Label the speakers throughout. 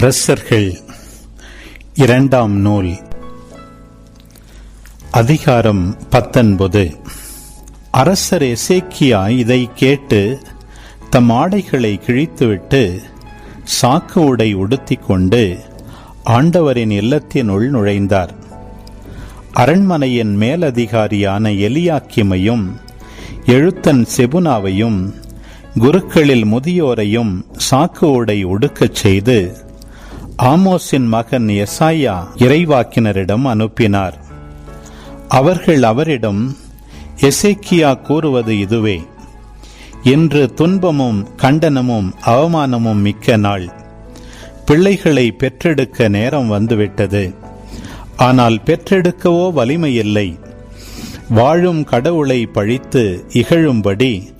Speaker 1: அரசர்கள் இரண்டாம் நூல் அதிகாரம் பத்தொன்பது. அரசர் எசேக்கியா இதை கேட்டு தம் ஆடைகளை கிழித்துவிட்டு சாக்கு உடை உடுத்திக் கொண்டு ஆண்டவரின் இல்லத்தினுள் நுழைந்தார். அரண்மனையின் மேலதிகாரியான எலியாக்கிமையும் எழுத்தன் செபுனாவையும் குருக்களில் முதியோரையும் சாக்கு உடை உடுக்கச் செய்து ஆமோஸின் மகன் எசாயா இறைவாக்கினரிடம் அனுப்பினார். அவர்கள் அவரிடம் எசேக்கியா கூறுவது இதுவே. இன்று துன்பமும் கண்டனமும் அவமானமும் மிக்க நாள். பிள்ளைகளை பெற்றெடுக்க நேரம் வந்துவிட்டது. ஆனால் பெற்றெடுக்கவோ வலிமையில்லை. வாழும் கடவுளை பழித்து இகழும்படி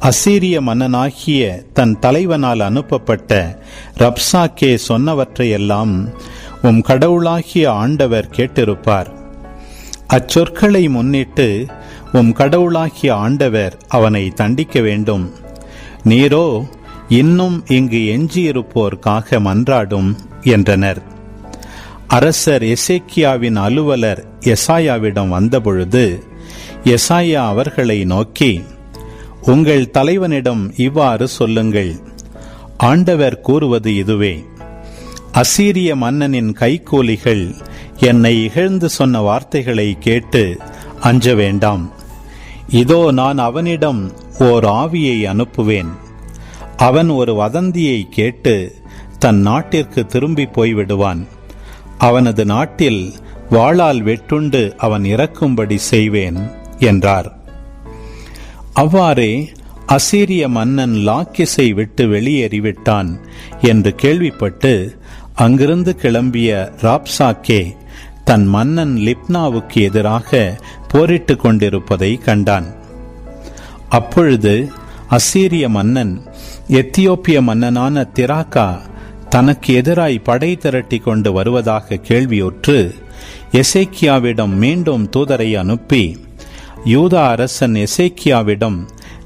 Speaker 1: அசீரிய மன்னனாகிய தன் தலைவனால் அனுப்பப்பட்ட ரப்சாக்கே சொன்னவற்றையெல்லாம் உம் கடவுளாகிய ஆண்டவர் கேட்டிருப்பார். அச்சொற்களை முன்னிட்டு உம் கடவுளாகிய ஆண்டவர் அவனை தண்டிக்க வேண்டும். நீரோ இன்னும் இங்கு எஞ்சியிருப்போர்க்காக மன்றாடும் என்றனர். அரசர் எசேக்கியாவின் அலுவலர் எசாயாவிடம் வந்தபொழுது எசாயா அவர்களை நோக்கி உங்கள் தலைவனிடம் இவ்வாறு சொல்லுங்கள். ஆண்டவர் கூறுவது இதுவே. அசீரிய மன்னனின் கைகூலிகள் என்னை இகழ்ந்து சொன்ன வார்த்தைகளை கேட்டு அஞ்ச வேண்டாம். இதோ நான் அவனிடம் ஓர் ஆவியை அனுப்புவேன். அவன் ஒரு வதந்தியை கேட்டு தன் நாட்டிற்கு திரும்பி போய்விடுவான். அவனது நாட்டில் வாளால் வெட்டுண்டு அவன் இறக்கும்படி செய்வேன் என்றார். அவ்வாறே அசீரிய மன்னன் லாக்கிஸை விட்டு வெளியேறிவிட்டான் என்று கேள்விப்பட்டு அங்கிருந்து கிளம்பிய ராப்சாக்கே தன் மன்னன் லிப்னாவுக்கு எதிராக போரிட்டு கொண்டிருப்பதை கண்டான். அப்பொழுது அசீரிய மன்னன் எத்தியோப்பிய மன்னனான திராக்கா தனக்கு எதிராய் படை திரட்டி கொண்டு வருவதாக கேள்வியுற்று எசேக்கியாவிடம் மீண்டும் தூதரை அனுப்பி யூதா அரசன் எசேக்கியாவிடம்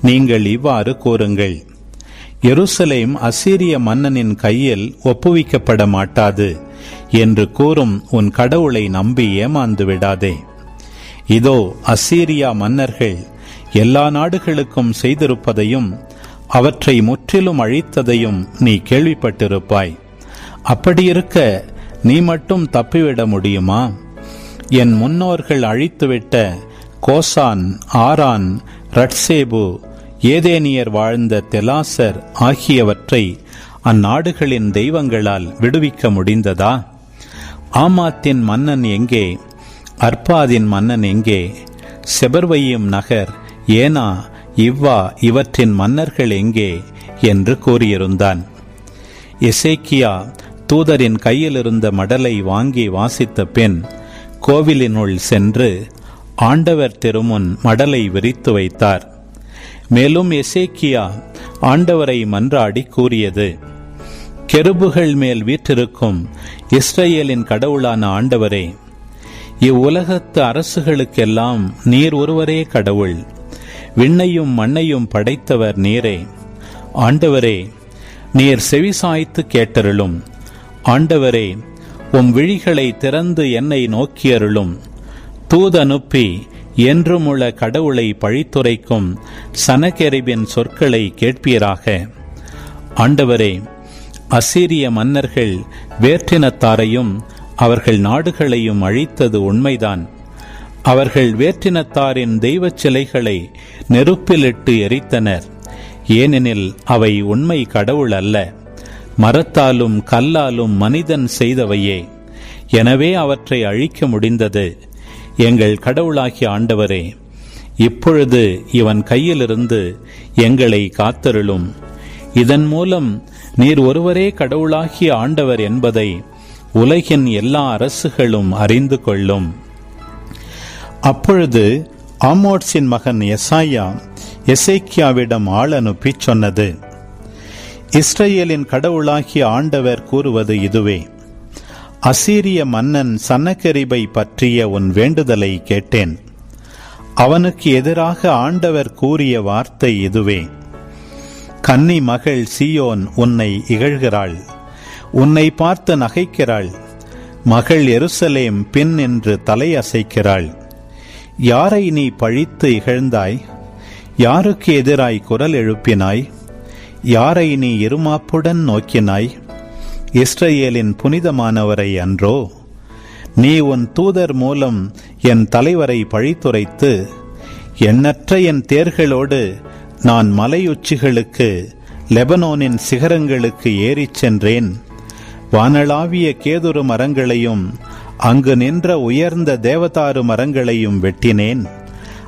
Speaker 1: நீங்கள் இவ்வாறு கூறுங்கள். எருசலேம் அசீரிய மன்னனின் கையில் ஒப்புவிக்கப்பட மாட்டாது என்று கூறும் உன் கடவுளை நம்பி ஏமாந்து விடாதே. இதோ அசீரியா மன்னர்கள் எல்லா நாடுகளுக்கும் செய்திருப்பதையும் அவற்றை முற்றிலும் அழித்ததையும் நீ கேள்விப்பட்டிருப்பாய். அப்படியிருக்க நீ மட்டும் தப்பிவிட முடியுமா? என் முன்னோர்கள் அழித்துவிட்ட கோசான் ஆரான் ரட்சேபு ஏதேனியர் வாழ்ந்த தெலாசர் ஆகியவற்றை அந்நாடுகளின் தெய்வங்களால் விடுவிக்க முடிந்ததா? ஆமாத்தின் மன்னன் எங்கே? அர்பாதின் மன்னன் எங்கே? செபர்வையும் நகர் ஏனா? இவ்வா இவற்றின் மன்னர்கள் எங்கே? என்று கூறியிருந்தான். எசேக்கியா தூதரின் கையிலிருந்த மடலை வாங்கி வாசித்த பின் கோவிலினுள் சென்று ஆண்டவர் திருமுன் மடலை விரித்து வைத்தார். மேலும் எசேக்கியா ஆண்டவரை மன்றாடி கூறியது கெருபுகள் மேல் வீற்றிருக்கும் இஸ்ரேலின் கடவுளான ஆண்டவரே இவ்வுலகத்து அரசுகளுக்கெல்லாம் நீர் ஒருவரே கடவுள். விண்ணையும் மண்ணையும் படைத்தவர் நீரே. ஆண்டவரே நீர் செவிசாய்த்து கேட்டருளும். ஆண்டவரே உம் விழிகளை திறந்து என்னை நோக்கியருளும். தூதனுப்பி என்றுமுள்ள கடவுளை பழித்துரைக்கும் சனகெரிபின் சொற்களை கேட்பீராக. ஆண்டவரே அசீரிய மன்னர்கள் வேற்றினத்தாரையும் அவர்கள் நாடுகளையும் அழித்தது உண்மைதான். அவர்கள் வேற்றினத்தாரின் தெய்வச் சிலைகளை நெருப்பிலிட்டு எரித்தனர். ஏனெனில் அவை உண்மை கடவுள் அல்ல. மரத்தாலும் கல்லாலும் மனிதன் செய்தவையே. எனவே அவற்றை அழிக்க முடிந்தது. எங்கள் கடவுளாகிய ஆண்டவரே இப்பொழுது இவன் கையிலிருந்து எங்களை காத்தருளும். இதன் மூலம் நீர் ஒருவரே கடவுளாகிய ஆண்டவர் என்பதை உலகின் எல்லா அரசுகளும் அறிந்து கொள்ளும். அப்பொழுது ஆமோட்ஸின் மகன் எசாயா எசேக்கியாவிடம் ஆள் அனுப்பி சொன்னது இஸ்ரேலின் கடவுளாகிய ஆண்டவர் கூறுவது இதுவே. அசீரிய மன்னன் சன்னகரிபை பற்றிய உன் வேண்டுதலை கேட்டேன். அவனுக்கு எதிராக ஆண்டவர் கூறிய வார்த்தை இதுவே. கன்னி மகள் சியோன் உன்னை இகழ்கிறாள். உன்னை பார்த்து நகைக்கிறாள். மகள் எருசலேம் பின் என்று தலை அசைக்கிறாள் யாரை நீ பழித்து இகழ்ந்தாய்? யாருக்கு எதிராய் குரல் எழுப்பினாய்? யாரை நீ இருமாப்புடன் நோக்கினாய்? இஸ்ரேலின் புனிதமானவரை அன்றோ? நீ உன் தூதர் மூலம் என் தலைவரை பழித்துரைத்து எண்ணற்ற என் தேர்களோடு நான் மலையுச்சிகளுக்கு லெபனோனின் சிகரங்களுக்கு ஏறிச் சென்றேன். வானளாவிய கேதுரு மரங்களையும் அங்கு நின்ற உயர்ந்த தேவதாரு மரங்களையும் வெட்டினேன்.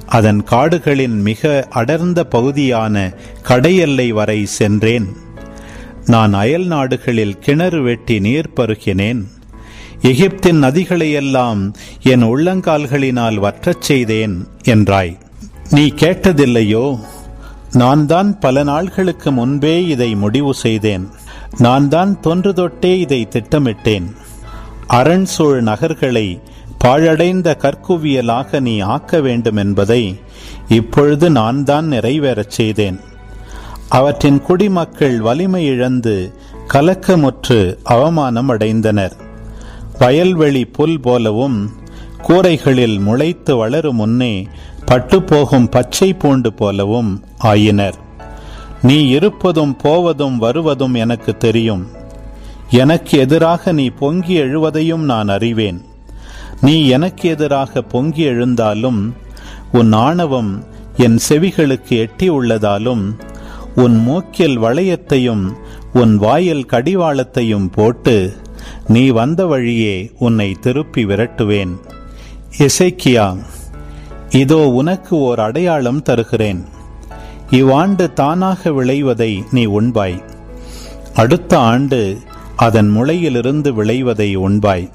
Speaker 1: அதன் காடுகளின் மிக அடர்ந்த பகுதியான கடையெல்லை வரை சென்றேன். நான் அயல் நாடுகளில் கிணறு வெட்டி நீர் பருகினேன். எகிப்தின் நதிகளையெல்லாம் என் உள்ளங்கால்களினால் வற்றச் செய்தேன் என்றாய். நீ கேட்டதில்லையோ? நான் தான் பல நாள்களுக்கு முன்பே இதை முடிவு செய்தேன். நான் தான் தொன்று தொட்டே இதை திட்டமிட்டேன். அரண் சூழ் நகர்களை பாழடைந்த கற்குவியலாக நீ ஆக்க வேண்டும் என்பதை இப்பொழுது நான் தான் நிறைவேறச் செய்தேன். அவற்றின் குடிமக்கள் வலிமை இழந்து கலக்கமுற்று அவமானம் அடைந்தனர் வயல்வெளி புல் போலவும் கூரைகளில் முளைத்து வளரும் முன்னே பட்டுப்போகும் பச்சை பூண்டு போலவும் ஆயினர். நீ இருப்பதும் போவதும் வருவதும் எனக்கு தெரியும். எனக்கு எதிராக நீ பொங்கி எழுவதையும் நான் அறிவேன். நீ எனக்கு எதிராக பொங்கி எழுந்தாலும் உன் ஆணவம் என் செவிகளுக்கு எட்டி உள்ளதாலும் உன் மூக்கில் வளையத்தையும் உன் வாயில் கடிவாளத்தையும் போட்டு நீ வந்த வழியே உன்னை திருப்பி விரட்டுவேன். இசைக்கியா இதோ உனக்கு ஓர் அடையாளம் தருகிறேன். இவ்வாண்டு தானாக விளைவதை நீ உண்பாய். அடுத்த ஆண்டு அதன் முளையிலிருந்து விளைவதை உண்பாய்.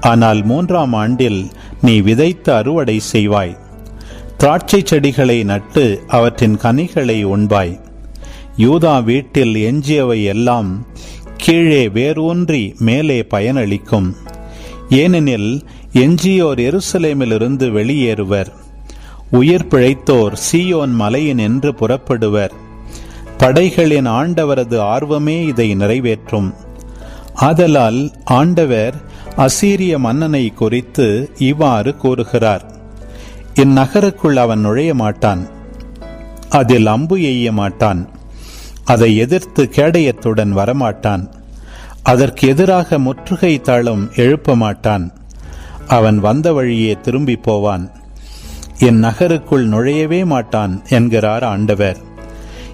Speaker 1: ஆனால் மூன்றாம் ஆண்டில் நீ விதைத்து அறுவடை செய்வாய். திராட்சை செடிகளை நட்டு அவற்றின் கனிகளை உண்பாய். யூதா வீட்டில் எஞ்சியவை எல்லாம் கீழே வேரூன்றி மேலே பயனளிக்கும். ஏனெனில் எஞ்சியோர் எருசலேமிலிருந்து வெளியேறுவர். உயிர் பிழைத்தோர் சீயோன் மலையின் என்று புறப்படுவர். படைகளின் ஆண்டவரது ஆர்வமே இதை நிறைவேற்றும். ஆதலால் ஆண்டவர் அசீரிய மன்னனை குறித்து இவ்வாறு கூறுகிறார். இந்நகருக்குள் அவன் நுழைய மாட்டான். அதில் அம்பு எய்ய மாட்டான். அதை எதிர்த்து கேடயத்துடன் வரமாட்டான். அதற்கு எதிராக முற்றுகை தாளம் எழுப்ப மாட்டான் அவன் வந்த வழியே திரும்பி போவான். என் நகருக்குள் நுழையவே மாட்டான் என்கிறார் ஆண்டவர்.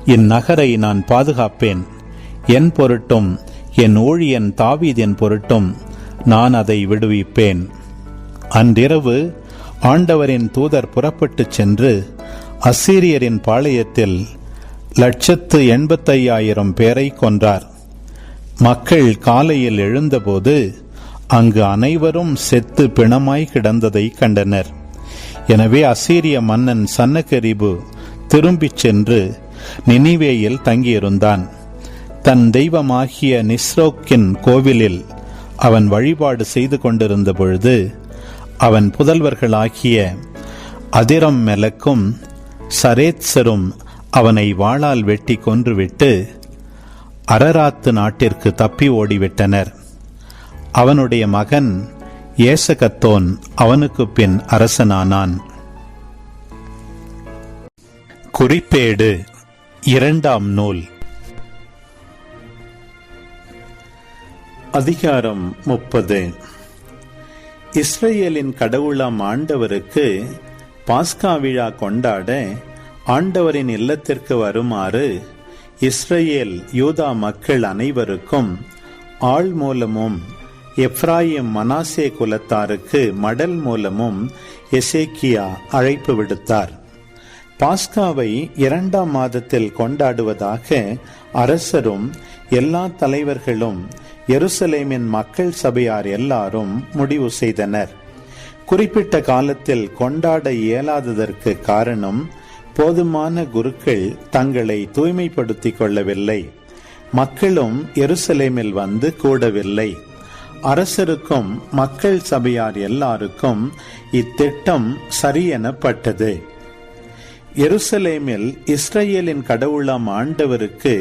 Speaker 1: இந்நகரை நான் பாதுகாப்பேன். என் பொருட்டும் என் ஊழியன் தாவீதின் பொருட்டும் நான் அதை விடுவிப்பேன். அன்றிரவு ஆண்டவரின் தூதர் புறப்பட்டுச் சென்று அசீரியரின் பாளையத்தில் லட்சத்து எண்பத்தையாயிரம் பேரை கொன்றார். மக்கள் காலையில் எழுந்தபோது அங்கு அனைவரும் செத்து பிணமாய் கிடந்ததை கண்டனர். எனவே அசீரிய மன்னன் சன்னகரிபு திரும்பிச் சென்று நினிவேயில் தங்கியிருந்தான். தன் தெய்வமாகிய நிஸ்ரோக்கின் கோவிலில் அவன் வழிபாடு செய்து கொண்டிருந்த பொழுது அவன் புதல்வர்களாகிய அதிரம் மெலக்கும் சரேத்சரும் அவனை வாளால் வெட்டி கொன்றுவிட்டு அரராத்து நாட்டிற்கு தப்பி ஓடிவிட்டனர். அவனுடைய மகன் ஏசகத்தோன் அவனுக்கு பின் அரசனானான். குறிப்பேடு இரண்டாம் நூல். அதிகாரம் முப்பது. இஸ்ரேலின் கடவுளாம் ஆண்டவருக்கு பாஸ்கா விழா கொண்டாட ஆண்டவரின் இல்லத்திற்கு வருமாறு இஸ்ரேல் யூதா மக்கள் அனைவருக்கும் ஆள் மூலமும் எப்ராயிம் மனாசே குலத்தாருக்கு மடல் மூலமும் எசேக்கியா அழைப்பு விடுத்தார். பாஸ்காவை இரண்டாம் மாதத்தில் கொண்டாடுவதாக அரசரும் எல்லா தலைவர்களும் எருசலேமின் மக்கள் சபையார் எல்லாரும் முடிவு செய்தனர். குறிப்பிட்ட காலத்தில் கொண்டாட இயலாததற்கு காரணம் போதுமான குருக்கள் தங்களை தூய்மைப்படுத்திக் கொள்ளவில்லை. மக்களும் எருசலேமில் வந்து கூடவில்லை. அரசருக்கும் மக்கள் சபையார் எல்லாருக்கும் இத்திட்டம் சரியெனப்பட்டது எருசலேமில் இஸ்ரேலின் கடவுளாம் ஆண்டவருக்கு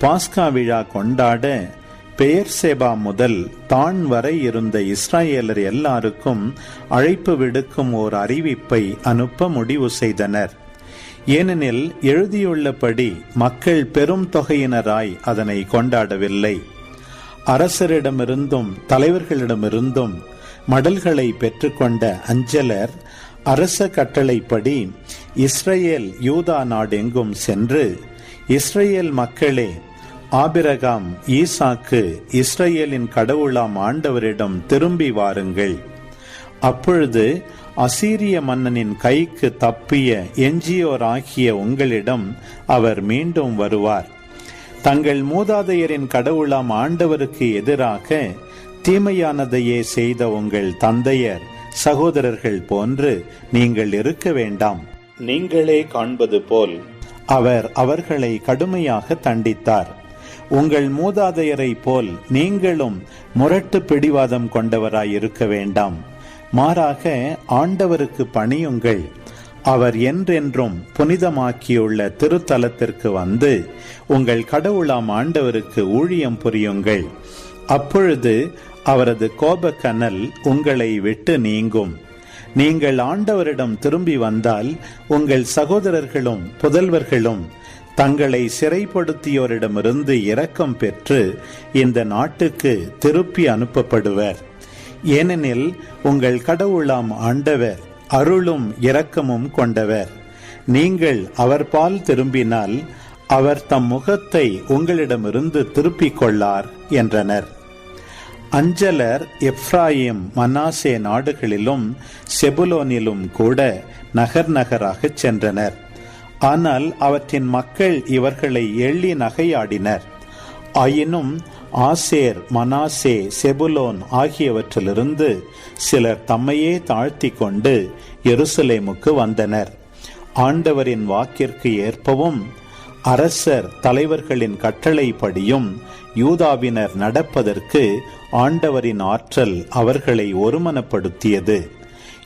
Speaker 1: பாஸ்கா விழா கொண்டாட பெயர் சேபா முதல் தான் வரை இருந்த இஸ்ராயேலர் எல்லாருக்கும் அழைப்பு விடுக்கும் ஓர் அறிவிப்பை அனுப்ப முடிவு செய்தனர். ஏனெனில் எழுதியுள்ளபடி மக்கள் பெரும் தொகையினராய் அதனை கொண்டாடவில்லை. அரசரிடமிருந்தும் தலைவர்களிடமிருந்தும் மடல்களை பெற்றுக்கொண்ட அஞ்சலர் அரச கட்டளைப்படி இஸ்ரேல் யூதா நாடெங்கும் சென்று இஸ்ரேல் மக்களே ஆபிரகாம் ஈசாக்கு இஸ்ரேலின் கடவுளாம் ஆண்டவரிடம் திரும்பி வாருங்கள். அப்பொழுது அசீரிய மன்னனின் கைக்கு தப்பிய எஞ்சியோராகிய உங்களிடம் அவர் மீண்டும் வருவார். தங்கள் மூதாதையரின் கடவுளாம் ஆண்டவருக்கு எதிராக தீமையானதையே செய்த உங்கள் தந்தையர் சகோதரர்கள் போன்று நீங்கள் இருக்க வேண்டாம். நீங்களே காண்பது போல் அவர் அவர்களை கடுமையாக தண்டித்தார். உங்கள் மூதாதையரை போல் நீங்களும் முரட்டு பிடிவாதம் கொண்டவராய் இருக்க வேண்டாம். மாறாக ஆண்டவருக்கு பணியுங்கள். அவர் என்றென்றும் புனிதமாக்கியுள்ள திருத்தலத்திற்கு வந்து உங்கள் கடவுளாம் ஆண்டவருக்கு ஊழியம் புரியுங்கள். அப்பொழுது அவரது கோபக்கனல் உங்களை விட்டு நீங்கும். நீங்கள் ஆண்டவரிடம் திரும்பி வந்தால் உங்கள் சகோதரர்களும் புதல்வர்களும் தங்களை சிறைப்படுத்தியோரிடமிருந்து இரக்கம் பெற்று இந்த நாட்டுக்கு திருப்பி அனுப்பப்படுவர். ஏனெனில் உங்கள் கடவுளாம் ஆண்டவர் அருளும் இரக்கமும் கொண்டவர். நீங்கள் அவர் பால் திரும்பினால் அவர் தம் முகத்தை உங்களிடமிருந்து திருப்பிக் கொள்ளார் என்றனர். அஞ்சலர் எப்ராயிம் மனாசே நாடுகளிலும் செபுலோனிலும் கூட நகர் நகராகச் சென்றனர். ஆனால் அவற்றின் மக்கள் இவர்களை எள்ளி நகையாடினர். ஆயினும் ஆசேர் மனாசே செபுலோன் ஆகியவற்றிலிருந்து சிலர் தம்மையே தாழ்த்தி கொண்டு எருசலேமுக்கு வந்தனர். ஆண்டவரின் வாக்கிற்கு ஏற்பவும் அரசர் தலைவர்களின் கட்டளைப்படியும் யூதாவினர் நடப்பதற்கு ஆண்டவரின் ஆற்றல் அவர்களை ஒருமனப்படுத்தியது.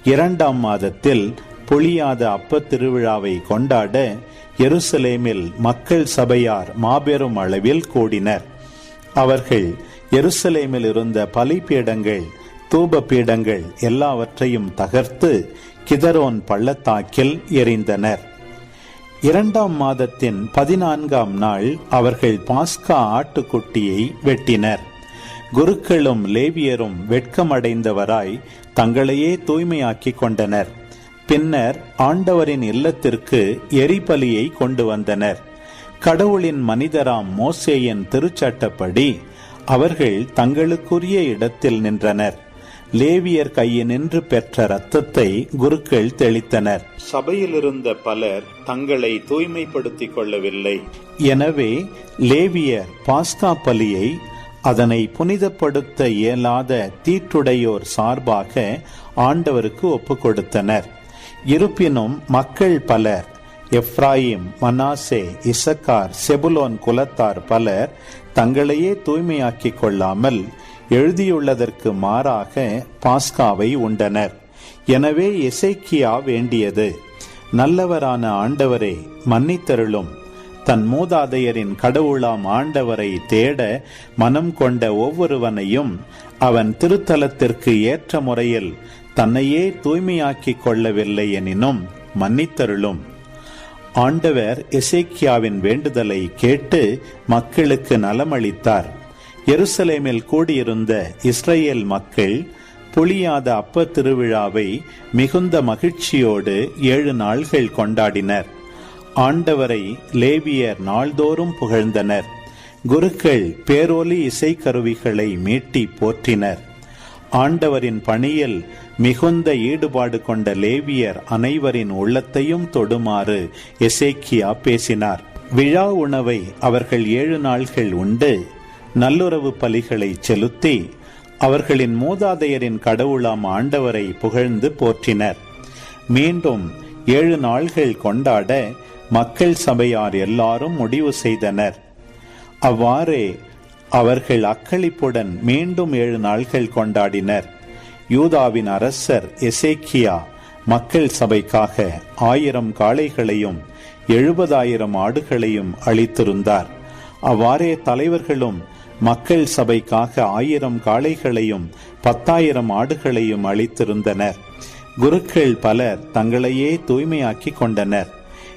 Speaker 1: இரண்டாம் மாதத்தில் பொழியாத அப்ப திருவிழாவை கொண்டாட எருசலேமில் மக்கள் சபையார் மாபெரும் அளவில் கூடினர். அவர்கள் எருசலேமில் இருந்த பலிபீடங்கள் தூப பீடங்கள் எல்லாவற்றையும் தகர்த்து கிதரோன் பள்ளத்தாக்கில் எரிந்தனர் இரண்டாம் மாதத்தின் பதினான்காம் நாள் அவர்கள் பாஸ்கா ஆட்டுக்குட்டியை வெட்டினர். குருக்களும் லேவியரும் வெட்கமடைந்தவராய் தங்களையே தூய்மையாக்கிக் கொண்டனர். பின்னர் ஆண்டவரின் இல்லத்திற்கு எரிபலியை கொண்டு வந்தனர். கடவுளின் மனிதராம் மோசேயின் திருச்சட்டப்படி அவர்கள் தங்களுக்குரிய இடத்தில் நின்றனர். லேவியர் கையினின்று பெற்ற ரத்தத்தை குருக்கள் தெளித்தனர். சபையில் இருந்த பலர் தங்களை தூய்மைப்படுத்திக் கொள்ளவில்லை. எனவே லேவியர் பாஸ்கா பலியை அதனை புனிதப்படுத்த இயலாத தீட்டுடையோர் சார்பாக ஆண்டவருக்கு ஒப்புக் கொடுத்தனர். இருப்பினும் மக்கள் பலர் எப்ராயிம் மனாசே இசக்கார் செபுலோன் குலத்தார் பலர் தங்களையே தூய்மையாக்கிக் கொள்ளாமல் எழுதியுள்ளதற்கு மாறாக பாஸ்காவை உண்டனர். எனவே எசைக்கியா வேண்டியது நல்லவரான ஆண்டவரே மன்னித்தருளும். தன் மூதாதையரின் கடவுளாம் ஆண்டவரை தேட மனம் கொண்ட ஒவ்வொருவனையும் அவன் திருத்தலத்திற்கு ஏற்ற முறையில் தன்னையே தூய்மையாக்கிக் கொள்ளவில்லை எனினும் மன்னித்தருளும். ஆண்டவர் எசேக்கியாவின் வேண்டுதலை கேட்டு மக்களுக்கு நலமளித்தார். எருசலேமில் கூடியிருந்த இஸ்ரேல் மக்கள் புளியாத அப்ப திருவிழாவை மிகுந்த மகிழ்ச்சியோடு ஏழு நாள்கள் கொண்டாடினர். ஆண்டவரை லேவியர் நாள்தோறும் புகழ்ந்தனர். குருக்கள் பேரொலி இசைக்கருவிகளை மீட்டி போற்றினர். ஆண்டவரின் பணியில் மிகுந்த ஈடுபாடு கொண்ட லேவியர் அனைவரின் உள்ளத்தையும் தொடுமாறு எசேக்கியா பேசினார். விழா உணவை அவர்கள் ஏழு நாள்கள் உண்டு நல்லுறவு பலிகளை செலுத்தி அவர்களின் மூதாதையரின் கடவுளாம் ஆண்டவரை புகழ்ந்து போற்றினர். மீண்டும் ஏழு நாள்கள் கொண்டாட மக்கள் சபையார் எல்லாரும் முடிவு செய்தனர். அவ்வாறே அவர்கள் அக்களிப்புடன் மீண்டும் ஏழு நாள்கள் கொண்டாடினர். யூதாவின் அரசர் எசேக்கியா மக்கள் சபைக்காக ஆயிரம் காளைகளையும் எழுபதாயிரம் ஆடுகளையும் அளித்திருந்தார் அவ்வாறே தலைவர்களும் மக்கள் சபைக்காக ஆயிரம் காளைகளையும் பத்தாயிரம் ஆடுகளையும் அளித்திருந்தனர் குருக்கள் பலர் தங்களையே தூய்மையாக்கிக் கொண்டனர்.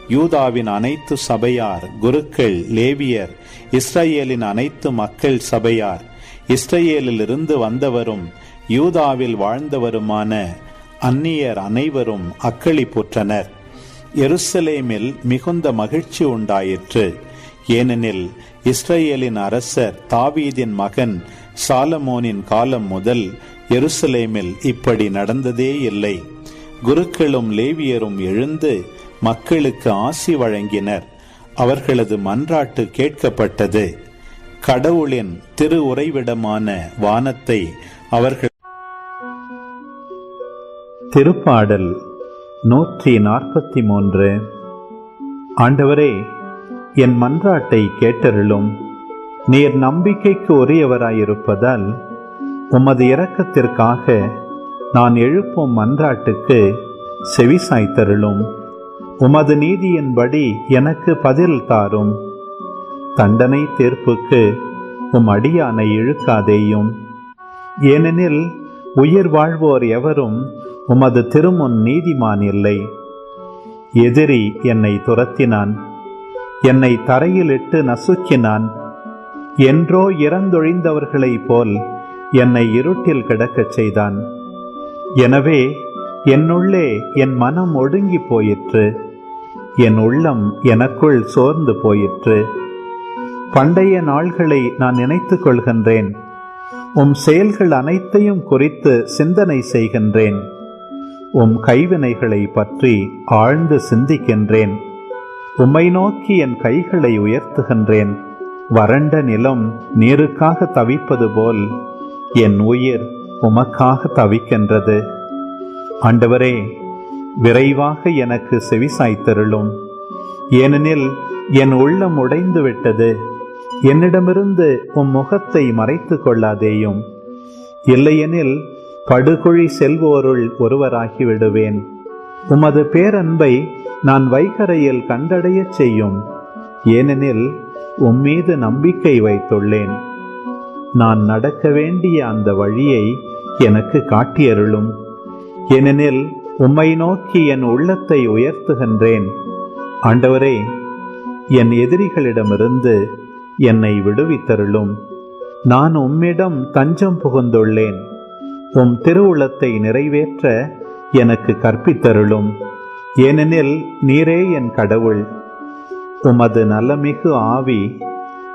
Speaker 1: யூதாவின் அனைத்து சபையார் குருக்கள் லேவியர் இஸ்ரேலின் அனைத்து மக்கள் சபையார் இஸ்ரேலிலிருந்து வந்தவரும் யூதாவில் வாழ்ந்தவருமான அந்நியர் அனைவரும் அக்களிப்புற்றனர் எருசலேமில் மிகுந்த மகிழ்ச்சி உண்டாயிற்று. ஏனெனில் இஸ்ரேலின் அரசர் தாவீதின் மகன் சாலமோனின் காலம் முதல் எருசலேமில் இப்படி நடந்ததே இல்லை. குருக்களும் லேவியரும் எழுந்து மக்களுக்கு ஆசி வழங்கினர். அவர்களது மன்றாட்டு கேட்கப்பட்டது. கடவுளின் திரு உறைவிடமான வானத்தை அவர்கள் திருப்பாடல் நூற்றி நாற்பத்தி மூன்று ஆண்டவரே என் மன்றாட்டை கேட்டருளும். நீர் நம்பிக்கைக்கு உரியவராயிருப்பதால் உமது இரக்கத்திற்காக நான் எழுப்பும் மன்றாட்டுக்கு செவிசாய்த்தருளும். உமது நீதியின்படி எனக்கு பதில் தாரும். தண்டனை தீர்ப்புக்கு உம் அடியானை இழுக்காதேயும். ஏனெனில் உயிர் வாழ்வோர் எவரும் உமது திருமுன் நீதிமான் இல்லை. எதிரி என்னை துரத்தினான். என்னை தரையிலிட்டு நசுக்கினான். என்றோ இறந்தொழிந்தவர்களைப் போல் என்னை இருட்டில் கிடக்கச் செய்தான். எனவே என்னுள்ளே என் மனம் ஒடுங்கி போயிற்று. என் உள்ளம் எனக்குள் சோர்ந்து போயிற்று. பண்டைய நாள்களை நான் நினைத்துக் கொள்கின்றேன். உம் செயல்கள் அனைத்தையும் குறித்து சிந்தனை செய்கின்றேன். உம் கைவினைகளை பற்றி ஆழ்ந்து சிந்திக்கின்றேன். உம்மை நோக்கி என் கைகளை உயர்த்துகின்றேன். வறண்ட நிலம் நீருக்காக தவிப்பது போல் என் உயிர் உமக்காக தவிக்கின்றது. ஆண்டவரே விரைவாக எனக்கு செவிசாய்த்தருளும். ஏனெனில் என் உள்ளம் உடைந்து விட்டது என்னிடமிருந்து உம் முகத்தை மறைத்து கொள்ளாதேயும். இல்லையெனில் படுகுழி செல்வோருள் ஒருவராகி விடுவேன் உமது பேரன்பை நான் வைகரையில் கண்டடையச் செய்யும். ஏனெனில் உம்மீது நம்பிக்கை வைத்துள்ளேன். நான் நடக்க வேண்டிய அந்த வழியை எனக்கு காட்டியருளும். ஏனெனில் உம்மை நோக்கி என் உள்ளத்தை உயர்த்துகின்றேன். ஆண்டவரே என் எதிரிகளிடமிருந்து என்னை விடுவித்தருளும். நான் உம்மிடம் தஞ்சம் புகுந்துள்ளேன். உம் திருவுளத்தை நிறைவேற்ற எனக்கு கற்பித்தருளும். ஏனெனில் நீரே என் கடவுள். உமது நலமிகு ஆவி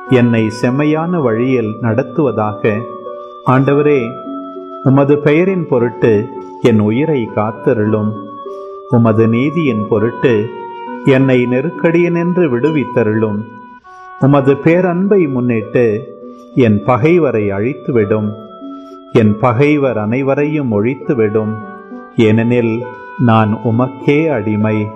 Speaker 1: என்னை செம்மையான வழியில் நடத்துவதாக. ஆண்டவரே உமது பெயரின் பொருட்டு என் உயிரை காத்தருளும். உமது நீதியின் பொருட்டு என்னை நெருக்கடியனென்று விடுவித்தருளும். உமது பேரன்பை முன்னிட்டு என் பகைவரை அழித்துவிடும். என் பகைவர் அனைவரையும் ஒழித்துவிடும். ஏனெனில் நான் உமக்கே அடிமை.